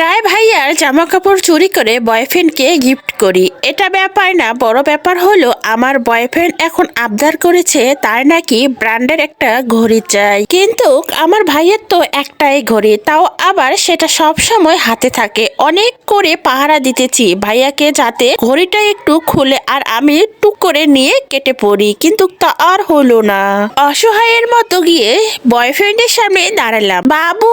राय भाई ভাইয়ার জামা কাপড় চুরি করে বয়ফ্রেন্ডকে গিফট করি। এটা ব্যাপার না, বড় ব্যাপার হলো আমার বয়ফ্রেন্ড এখন আবদার করেছে তার নাকি ব্র্যান্ডের একটা ঘড়ি চাই। কিন্তু আমার ভাইয়ের তো একটাই ঘড়ি, তাও আবার সেটা সব সময় হাতে থাকে। অনেক করে পাহারা দিতেছি ভাইয়াকে যাতে ঘড়িটা একটু খুলে আর আমি টুক করে নিয়ে কেটে পড়ি, কিন্তু তা আর হলো না। অসহায়ের মতো গিয়ে বয়ফ্রেন্ডের সামনে দাঁড়ালাম। বাবু,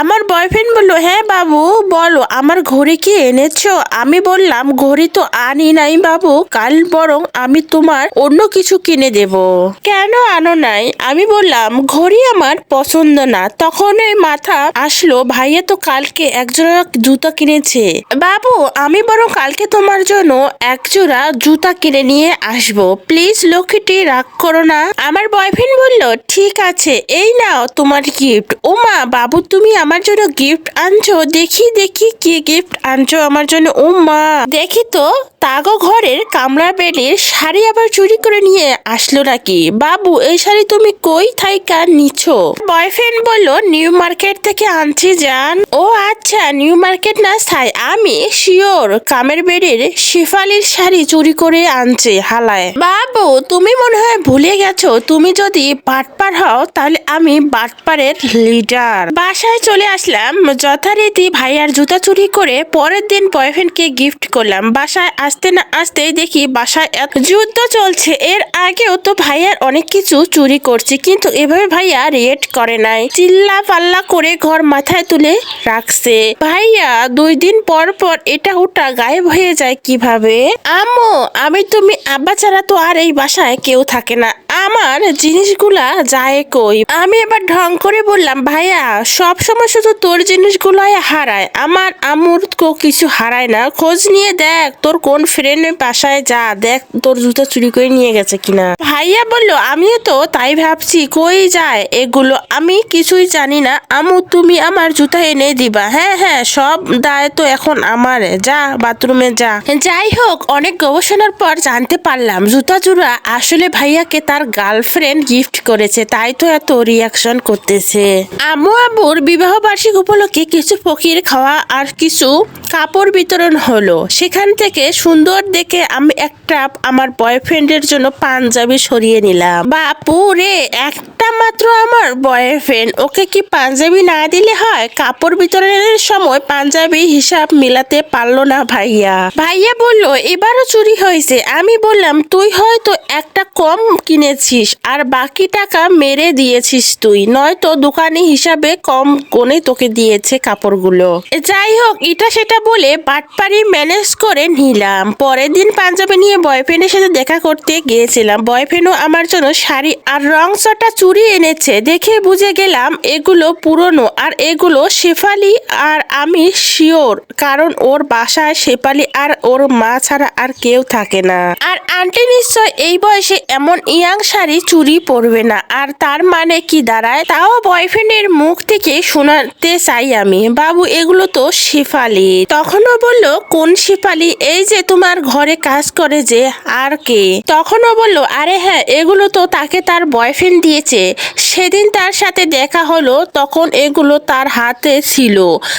আমার বয়ফ্রেন্ড বলল হ্যাঁ বাবু, বলো আমার ঘড়ি কি এনেছ? আমি বললাম, ঘড়ি তো আনি নাই বাবু। কাল বরং আমি তোমার অন্য কিছু কিনে দেব। কেন আনো নাই? আমি বললাম, ঘড়ি আমার পছন্দ না। তখন ওই মাথা আসলো, ভাইয়া তো কালকে একজোড়া জুতা কিনেছে। বাবু, আমি বরং কালকে তোমার জন্য একজোড়া জুতা কিনে নিয়ে আসব। প্লিজ লক্ষ্মীটি, রাগ করো না। আমার বয়ফ্রেন্ড বলল, ঠিক আছে, এই নাও তোমার গিফট ও মা বাবু, তুমি আমার জন্য গিফট আনছো? দেখি দেখি কি গিফট আনছো আমার জন্য? ও মা দেখি তো, তাগো ঘরের কামরা বেডের শাড়ি আবার চুরি করে নিয়ে আসলো নাকি? বাবু, এই শাড়ি তুমি কই থাইকা নিছো? বয়ফ্রেন্ড বলল নিউ মার্কেট থেকে আনছি, জান। ও আচ্ছা নিউ মার্কেট না ছাই, আমি শিওর কামের বেডের শেফালির শাড়ি চুরি করে আনছে হালায়। বাবু, তুমি মনে হয় ভুলে গেছো, তুমি যদি বাটপার হও, তাহলে আমি বাটপারের লিডার বাসায় চলে আসলাম, যথারীতি ভাইয়ার জুতা চুরি করে পরের দিন বয়ফ্রেন্ডকে গিফট করলাম। বাসায় আসতে না আসতেই দেখি বাসায় যুদ্ধ চলছে। এর আগেও তো ভাইয়ার অনেক কিছু চুরি করছে, কিন্তু এভাবে ভাইয়া রিয়েট করে নাই। চিল্লা পাল্লা করে ঘর মাথায় তুলে রাখছে। ভাইয়া দুই দিন পর পর এটা ওটা গায়েব হয়ে যায় কীভাবে? আম্মু, আমি তুমি আব্বা ছাড়া তো আর এই বাসায় কেউ থাকে না। আমার জিনিসগুলা যায় কই? আমি এবার ঢং করে বললাম, ভাইয়া সব সময় শুধু তোর জিনিসগুলাই হারায়। আমার আমুর কো কিছু হারায় না। খোঁজ নিয়ে দেখ, তোর কোন ফ্রেন্ড বাসায় যা, দেখ তোর জুতো চুরি করে নিয়ে গেছে কিনা। ভাইয়া বলল, আমিও তো তাই ভাবছি, কই যায়? এগুলো আমি কিছুই জানি না। আমু, তুমি আমার জুতা এনে দিবা। হ্যাঁ হ্যাঁ সব দায় তো এখন আমার। যা, বাথরুমে যা। যাই হোক, অনেক গবেষণার পর জানতে পারলাম, জুতা চূড়া আসলে ভাইয়াকে তার গার্লফ্রেন্ড গিফট করেছে, তাই তো এত রিয়াকশন করতেছে। আম্মু আব্বুর বিবাহ বার্ষিক উপলক্ষে কিছু ফকির খাওয়া আর কিছু কাপড় বিতরণ হলো। সেখান থেকে সুন্দর দেখে আমি একটা আমার বয়ফ্রেন্ডের জন্য পাঞ্জাবি সরিয়ে নিলাম। বাপু রে, একটা মাত্র আমার বয়ফ্রেন্ড ওকে কি পাঞ্জাবি না দিলে হয়? কাপড় বিতরণের সময় পাঞ্জাবি হিসাব মিলাতে পারল না ভাইয়া। ভাইয়া বলল, এবারও চুরি হয়েছে। আমি বললাম, তুই হয়তো একটা কম কিনেছিস আর বাকি টাকা মেরে দিয়েছিস তুই। নয়তো দোকানি হিসাবে কম কোনে তোকে দিয়েছে কাপড়গুলো। যাই হোক এটা সেটা বলে বাটপারি ম্যানেজ করে নিলাম। পরের দিন পাঞ্জাবি নিয়ে বয়ফ্রেন্ডের সাথে দেখা করতে গিয়েছিলাম। বয়ফ্রেন্ডও আমার জন্য শাড়ি আর রং চটা চুরি এনেছে দেখে বুঝে গেলাম এগুলো পুরনো আর এগুলো শেফালি আর আমি শিওর, কারণ ওর বাসায় শেফালি আর ওর মা ছাড়া আর কেউ থাকে না। আর আন্টি নিশ্চয় এই বয়সে এমন ইয়াং শাড়ি চুরি পরবে না। আর তার মানে কি দাঁড়ায়? তাও বয়ফ্রেন্ডের মুখ থেকে শোনাতে চাই আমি। বাবু, এগুলো তো শেফালি। তখনও বলল, কোন শেফালি? এই যে তোমার ঘরে কাজ করে যে, আর কে? তখনও বলল, আরে হ্যাঁ এগুলো তো তাকে তার বয়ফ্রেন্ড দিয়েছে। সেদিন তার সাথে দেখা হলো, তখন এগুলো তার হাতে ছিল।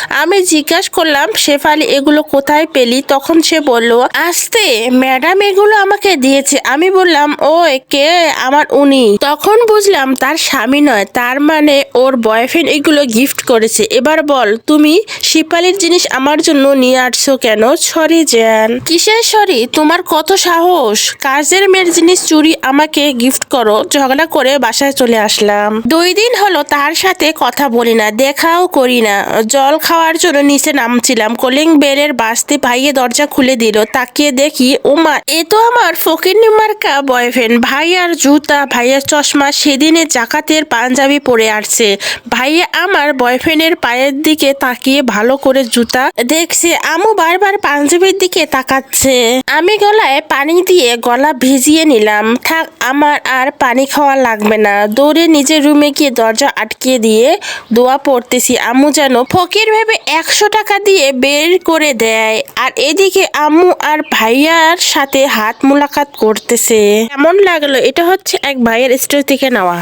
আমি জিজ্ঞাসা করলাম, শেফালি, এগুলো কোথায় পেলি? তখন সে বলল, আসতে, ম্যাডাম এগুলো আমাকে দিয়েছে। আমি বললাম ও কে? আমার উনি। তখন বুঝলাম, তার স্বামী নয়, তার মানে ওর বয়ফ্রেন্ড এগুলো গিফট করেছে। এবার বল, তুমি শিপালির জিনিস আমার জন্য নিয়ে আসছো কেন? সরি, জ্যান। কিসের সরি? তোমার কত সাহস? কাজের মেয়ের জিনিস চুরি আমাকে গিফট করো। ঝগড়া করে বাসায় চলে আসলাম। দুই দিন হলো তার সাথে কথা বলি না, দেখাও করি না। জল খাওয়ার জন্য নিচে নামছিলাম। কলিং বেলের বাসতে ভাইয়ে দরজা খুলে দিল। তাকিয়ে দেখি ওমা এ তো আমার ফকির মার্কা বয়ফ্রেন্ড ভাই আর জুতা, ভাইয়ের চশমা, সেদিনে জাকাতের পাঞ্জাবি পরে আসছে। ভাইয়া আমার বয়ফ্রেন্ডের পায়ের দিকে তাকিয়ে ভালো করে জুতা। দেখছে আমু বারবার পাঞ্জাবির দিকে তাকাচ্ছে। আমি গলায় পানি দিয়ে গলা ভিজিয়ে নিলাম। থাক, আমার আর পানি খাওয়া লাগবে না। দৌড়ে নিজের রুমে গিয়ে দরজা আটকিয়ে দিয়ে দোয়া পড়তেছি আম্মু যেন ফকির ভেবে একশো টাকা দিয়ে বের করে দেয়। আর এদিকে আম্মু আর ভাইয়ার সাথে হাত মুলাকাত করতেছে। কেমন লাগল? এটা হচ্ছে এক ভাইয়ের স্টোর থেকে নেওয়া।